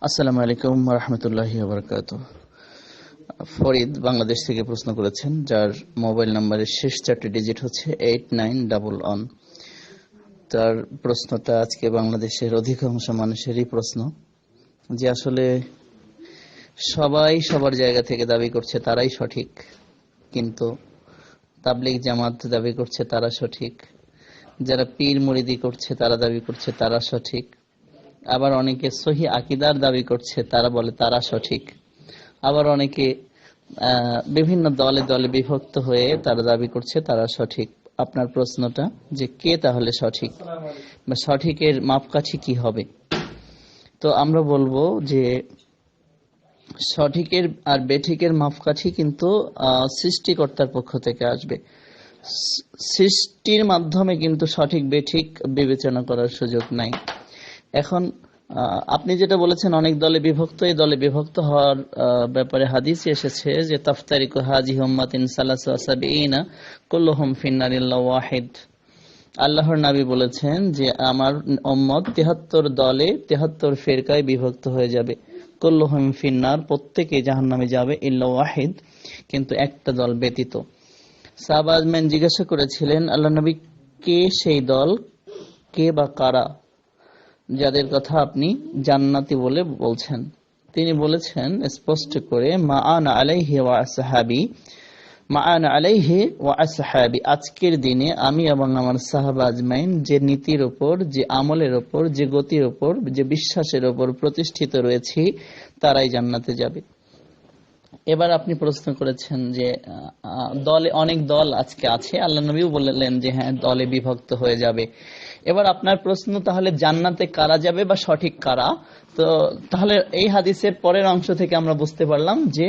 আসসালামু আলাইকুম রহমতুল্লাহি বরকাত ফরিদ বাংলাদেশ থেকে প্রশ্ন করেছেন, যার মোবাইল নাম্বারের শেষ চারটি ডিজিট হচ্ছে এইট নাইন ডাবল ওয়ান তার প্রশ্নটা আজকে বাংলাদেশের অধিকাংশ মানুষেরই প্রশ্ন, যে আসলে সবাই সবার জায়গা থেকে দাবি করছে তারাই সঠিক, কিন্তু তাবলিগ জামাত দাবি করছে তারা সঠিক, যারা পীর মুরিদি করছে তারা দাবি করছে তারা সঠিক আবার অনেকে সহি আকিদার দাবি করছে, তারা বলে তারা সঠিক। আবার অনেকে বিভিন্ন দলে দলে বিভক্ত হয়ে তারা দাবি করছে তারা সঠিক। আপনার প্রশ্নটা যে কে তাহলে সঠিক? বা সঠিকের মাপকাঠি কি হবে? তো আমরা বলব যে সঠিকের আর বেঠিকের মাপকাঠি কিন্তু সৃষ্টিকর্তার পক্ষ থেকে আসবে। সৃষ্টির মাধ্যমে কিন্তু সঠিক বেঠিক বিবেচনা করার সুযোগ নাই। এখন আপনি যেটা বলেছেন, অনেক দলে বিভক্ত, এই দলে বিভক্ত হওয়ার ব্যাপারে হাদিস এসেছে যে, তাফতারিকু হাজি হুম্মাতিন সালাসু আসাবিনা কুল্লুহুম ফিন্নারিল্লাহ ওয়াহিদ। আল্লাহর নবী বলেছেন যে, আমার উম্মত তেহাত্তর দলে তেহাত্তর ফেরকায় বিভক্ত হয়ে যাবে। কুল্লুহুম ফিন্নার প্রত্যেকে জাহান্নামে যাবে, ইল্লা ওয়াহিদ, কিন্তু একটা দল ব্যতীত। সাহবাজম্যান জিজ্ঞাসা করেছিলেন আল্লাহ নবী কে সেই দল, কে বা কারা? যাদের কথা আপনি জান্নাতি বলে বলছেন। তিনি বলেছেন, স্পষ্ট করে মা আন আলাইহি ওয়া আসহাবি মা আন আলাইহি ওয়া আসহাবি, আজকের দিনে আমি এবং আমার সাহাবা আজমাইন যে নীতির ওপর, যে আমলের ওপর, যে গতির ওপর, যে বিশ্বাসের ওপর প্রতিষ্ঠিত রয়েছি, তারাই জান্নাতে যাবে। এবার আপনি প্রশ্ন করেছেন যে দলে অনেক দল আজকে আছে। আল্লাহ নবীও বললেন যে হ্যাঁ দলে বিভক্ত হয়ে যাবে। এবার আপনার প্রশ্ন তাহলে জান্নাতে কারা যাবে বা সঠিক কারা? তো তাহলে এই হাদিসের পরের অংশ থেকে আমরা বুঝতে পারলাম যে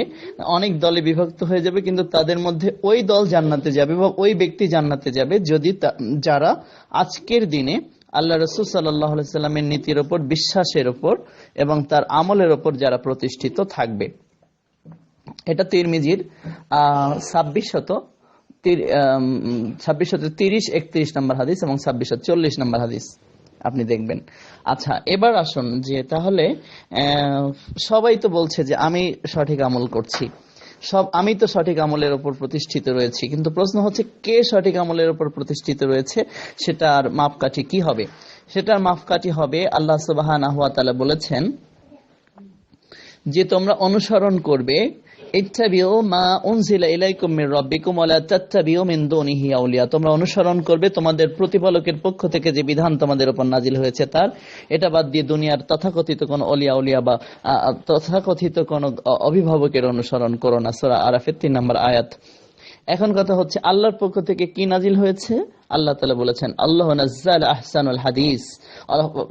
অনেক দলে বিভক্ত হয়ে যাবে, কিন্তু তাদের মধ্যে ওই দল জান্নাতে যাবে বা ওই ব্যক্তি জান্নাতে যাবে যদি যারা আজকের দিনে আল্লাহ রসুল সাল্লাহ সাল্লামের নীতির ওপর বিশ্বাসের ওপর এবং তার আমলের ওপর যারা প্রতিষ্ঠিত থাকবে। এটা তিরমিজির, আহ ছাব্বিশ শত ছাব্বিশ শত তিরিশ, একত্রিশ নম্বর হাদিস এবং ছাব্বিশ শত চল্লিশ নম্বর হাদিস। আপনি দেখবেন। আচ্ছা এবার আসুন যে তাহলে সবাই তো বলছে যে আমি সঠিক আমল করছি। সব, আমি তো সঠিক আমলের উপর প্রতিষ্ঠিত রয়েছি, কিন্তু প্রশ্ন হচ্ছে কে সঠিক আমলের উপর প্রতিষ্ঠিত রয়েছে, সেটার মাপকাঠি কি হবে? সেটার মাপকাঠি হবে, আল্লাহ সুবাহ বলেছেন যে তোমরা অনুসরণ করবে মা তোমরা অনুসরণ করবে তোমাদের প্রতিপালকের পক্ষ থেকে যে বিধান তোমাদের উপর নাজিল হয়েছে তার। এটা বাদ দিয়ে দুনিয়ার তথাকথিত কোন অলিয়া উলিয়া বা তথাকথিত কোন অভিভাবকের অনুসরণ করো না। সূরা আরাফের 3 নম্বর আয়াত। এখন কথা হচ্ছে আল্লাহর পক্ষ থেকে কি নাজিল হয়েছে? আল্লাহ তালা বলেছেন, আল্লাহ নাজ্জাল আহসানুল হাদিস।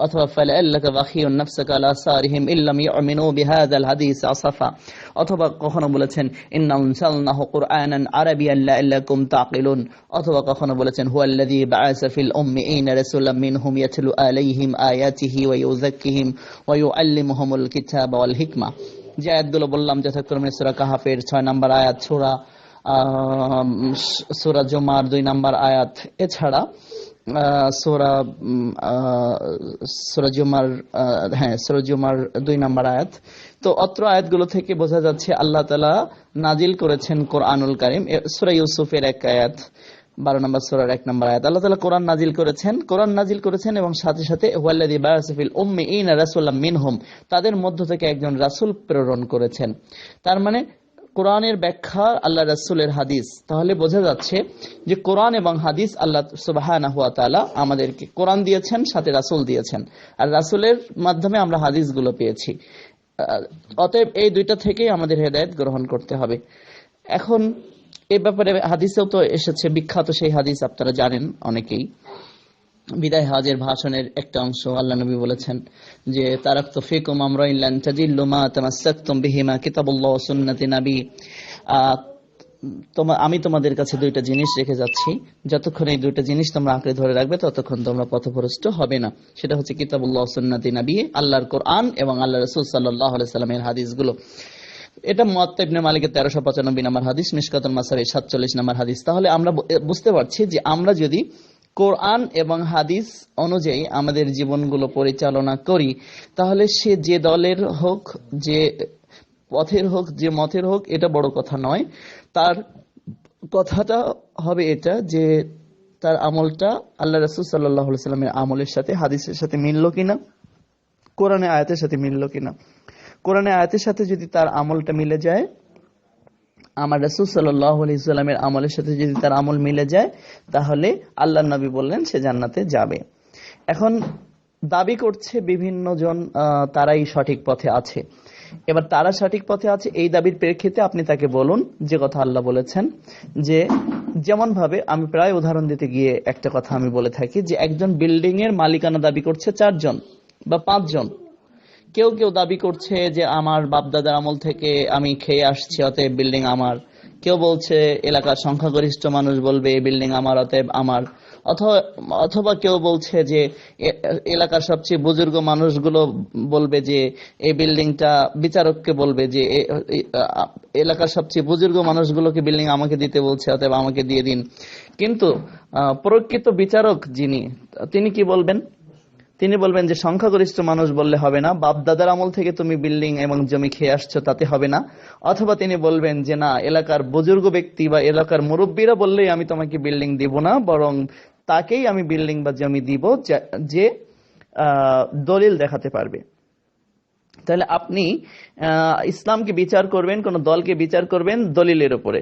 অথবা ফালাল্লাকা বাখিউন নাফসাকা আলা সারিহিম ইল্লাম ইউমিনু বিহাদাল হাদিস আসাফা। অথবা, কখনো বলেছেন, ইন্না আনসালনাহু কুরআনান আরাবিয়ান লাআল্লাকুম তাকিলুন। অথবা, কখনো বলেছেন, হুয়াল্লাযী বাআসা ফিল উম্মিয়িনা রাসূলাম মিনহুম ইয়াতলু আলাইহিম আয়াতিহি ওয়া ইউযাক্কিহিম ওয়া ইউআল্লিমুহুমুল কিতাবা ওয়াল হিকমা। যে আয়াতগুলো বললাম, যথাক্রমে সূরা কাহাফের 6 নম্বর আয়াত, সূরা সুরা জুমার দুই নাম্বার আয়াত। এছাড়া সূরা উম, আহ, সূরা জুমার আহ, হ্যাঁ সূরা জুমার দুই নাম্বার আয়াত। তো অত্র আয়াতগুলো থেকে বোঝা যাচ্ছে আল্লাহ তালা নাজিল করেছেন কোরআনুল কারিম। সূরা ইউসুফের এক আয়াত বারো নম্বর সূরার এক নম্বর আয়াত। আল্লাহ তালা কোরআন নাজিল করেছেন কোরআন নাজিল করেছেন এবং সাথে সাথে ওয়াল্লাযী বাআসা ফিল উম্মিয়িনা রাসূলাম মিনহুম তাদের মধ্য থেকে একজন রাসূল প্রেরণ করেছেন। তার মানে কোরআনের ব্যাখ্যা আল্লাহ রাসূলের হাদিস। তাহলে বোঝা যাচ্ছে যে কোরআন এবং হাদিস আল্লাহ তাআলা আমাদেরকে কোরআন দিয়েছেন, সাথে রাসূল দিয়েছেন। আর রাসূলের মাধ্যমে আমরা হাদিসগুলো পেয়েছি। অতএব এই দুইটা থেকেই আমাদের হেদায়েত গ্রহণ করতে হবে। এখন এ ব্যাপারে হাদিসেও তো এসেছে, বিখ্যাত সেই হাদিস আপনারা জানেন অনেকেই। বিদায় হাজের ভাষণের একটা অংশ আল্লাহ নবী বলেছেন যে, তারাক ফিকুম আমরাইন লান তাজিল্লু মা বিহিমা কিতাবুল্লাহ সুন্নতি আমি তোমাদের কাছে দুইটা জিনিস রেখে যাচ্ছি। যতক্ষণ এই দুইটা জিনিস তোমরা আঁকড়ে ধরে রাখবে, ততক্ষণ তোমরা পথভ্রষ্ট হবে না। সেটা হচ্ছে কিতাবুল্লাহ সুন্নতি নবী, আল্লাহর কোরআন এবং আল্লাহ রাসূল আলাইহি সাল্লামের হাদিসগুলো। এটা মুয়াত্তা ইবনে মালিকের তেরোশো পঁচানব্বই নম্বর হাদিস, মিশকাতুল মাসারের সাতচল্লিশ নম্বর হাদিস। তাহলে আমরা বুঝতে পারছি যে আমরা যদি কোরআন এবং হাদিস অনুযায়ী আমাদের জীবনগুলো পরিচালনা করি, তাহলে সে যে দলের হোক, যে পথের হোক, যে মতের হোক, এটা বড় কথা নয়। তার কথাটা হবে এটা যে তার আমলটা আল্লাহ রসুল সাল্লাহ সাল্লামের আমলের সাথে, হাদিসের সাথে মিললো কিনা, কোরআনে আয়াতের সাথে মিললো কিনা। কোরআনে আয়াতের সাথে যদি তার আমলটা মিলে যায় আমার রসুল সাল্লাহ আমলের সাথে যদি তার আমল মিলে যায়, তাহলে আল্লাহ নবী বললেন সে জান্নাতে যাবে। এখন দাবি করছে বিভিন্ন জন তারাই সঠিক পথে আছে। এবার তারা সঠিক পথে আছে, এই দাবির প্রেক্ষিতে আপনি তাকে বলুন যে কথা আল্লাহ বলেছেন, যে যেমন ভাবে আমি প্রায় উদাহরণ দিতে গিয়ে একটা কথা আমি বলে থাকি, যে একজন বিল্ডিং এর মালিকানা দাবি করছে চারজন বা পাঁচজন। কেউ কেউ দাবি করছে যে আমার বাপদাদার আমল থেকে আমি খেয়ে আসছি, অতএব বিল্ডিং আমার। কেউ বলছে, এলাকার সংখ্যাগরিষ্ঠ মানুষ বলবে, এই বিল্ডিং আমার, অতএব আমার। অথবা কেউ বলছে যে এলাকার সবচেয়ে বুজুর্গ মানুষগুলো বলবে যে, এই বিল্ডিংটা বিচারককে বলবে যে এলাকার সবচেয়ে বুজুর্গ মানুষগুলোকে বিল্ডিং আমাকে দিতে বলছে, অতএব আমাকে দিয়ে দিন। কিন্তু প্রকৃত বিচারক যিনি, তিনি কি বলবেন? তিনি বলবেন যে, সংখ্যাগরিষ্ঠ মানুষ বললে হবে না। বাপ দাদার আমল থেকে তুমি বিল্ডিং এবং জমি খেয়ে আসছো, তাতে হবে না। অথবা তিনি বলবেন যে, না, এলাকার বুজুর্গ ব্যক্তি বা এলাকার মুরব্বীরা বললেই আমি তোমাকে বিল্ডিং দিব না, বরং তাকেই আমি বিল্ডিং বা জমি দিব যে দলিল দেখাতে পারবে। তাহলে আপনি ইসলামকে বিচার করবেন, কোন দলকে বিচার করবেন দলিলের উপরে।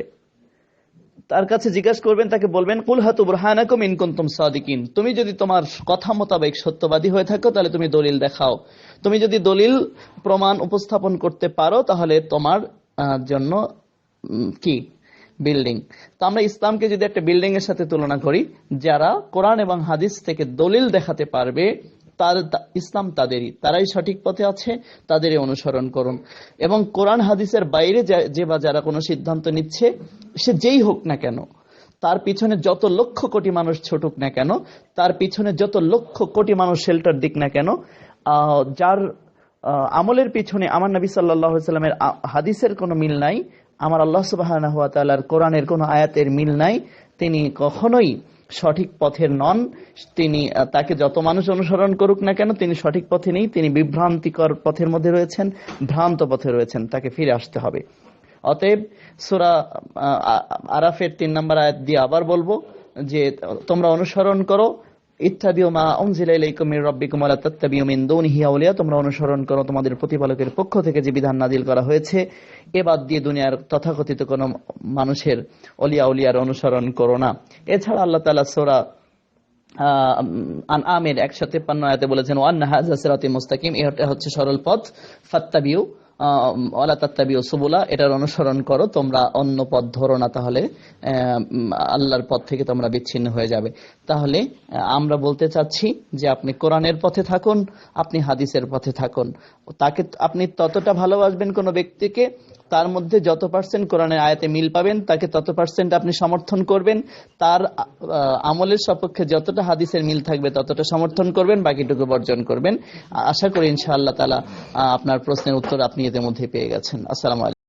তার কাছে জিজ্ঞাসা করবেন, তাকে বলবেন, কুল হাতু বুরহানাকুম ইন কুনতুম সাদিকিন। তুমি যদি তোমার কথা মোতাবেক সত্যবাদী হয়ে থাকো, তাহলে তুমি দলিল দেখাও। তুমি যদি দলিল প্রমাণ উপস্থাপন করতে পারো, তাহলে তোমার জন্য কি? বিল্ডিং। তো আমরা ইসলামকে যদি একটা বিল্ডিং এর সাথে তুলনা করি, যারা কোরআন এবং হাদিস থেকে দলিল দেখাতে পারবে তার ইসলাম তাদেরই। তারাই সঠিক পথে আছে, তাদেরই অনুসরণ করুন। এবং কোরআন হাদিসের বাইরে যা- বা যারা কোনো সিদ্ধান্ত নিচ্ছে, সে যেই হোক না কেন, তার পিছনে যত লক্ষ কোটি মানুষ ছুটুক না কেন, তার পিছনে যত লক্ষ কোটি মানুষ শেল্টার দিক না কেন যার আমলের পিছনে আমার নবী সাল্লাহ সাল্লামের আ- হাদিসের কোনো মিল নাই, আমার আল্লাহ সুবাহ কোরআনের কোনো আয়াতের মিল নাই, তিনি কখনোই সঠিক পথের নন, তিনি তাকে যত মানুষ অনুসরণ করুক না কেন, তিনি সঠিক পথে নেই, তিনি বিভ্রান্তিকর পথের মধ্যে রয়েছেন, ভ্রান্ত পথে রয়েছেন, তাকে ফিরে আসতে হবে। অতএব, সুরা আরাফের তিন নম্বর আয়াত দিয়ে আবার বলব যে, তোমরা অনুসরণ করো ইত্যাদিও মা উনজিলা ইলাইকুম মির রাব্বিকুম ওয়া লা তাত্তাবিউ মিন তোমরা অনুসরণ করো তোমাদের প্রতিপালকের পক্ষ থেকে যে বিধান নাজিল করা হয়েছে। এ বাদ দিয়ে দুনিয়ার তথাকথিত কোন মানুষের অলিয়া উলিয়ার অনুসরণ করো না। এছাড়া আল্লাহ তাআলা সূরা আন আমের একশো তেপ্পান্ন আয়াতে বলেছেন, ওয়ান হাজা সিরাতি মুস্তাকিম এটা হচ্ছে সরল পথ। ফাত্তাবিউ এটার অনুসরণ করো, তোমরা অন্য পথ ধরো না তাহলে আল্লাহর পথ থেকে তোমরা বিচ্ছিন্ন হয়ে যাবে। তাহলে আমরা বলতে চাচ্ছি যে আপনি কোরআনের পথে থাকুন, আপনি হাদিসের পথে থাকুন। তাকে, আপনি ততটা ভালোবাসবেন কোনো ব্যক্তিকে, তার মধ্যে যত পার্সেন্ট কোরআনের আয়াতে মিল পাবেন, তাকে তত পার্সেন্ট আপনি সমর্থন করবেন। তার আমলের সপক্ষে যতটা হাদিসের মিল থাকবে, ততটা সমর্থন করবেন, বাকিটুকু বর্জন করবেন। আশা করি ইনশাআল্লাহ তালা আপনার প্রশ্নের উত্তর আপনি এদের মধ্যে পেয়ে গেছেন। আসসালামু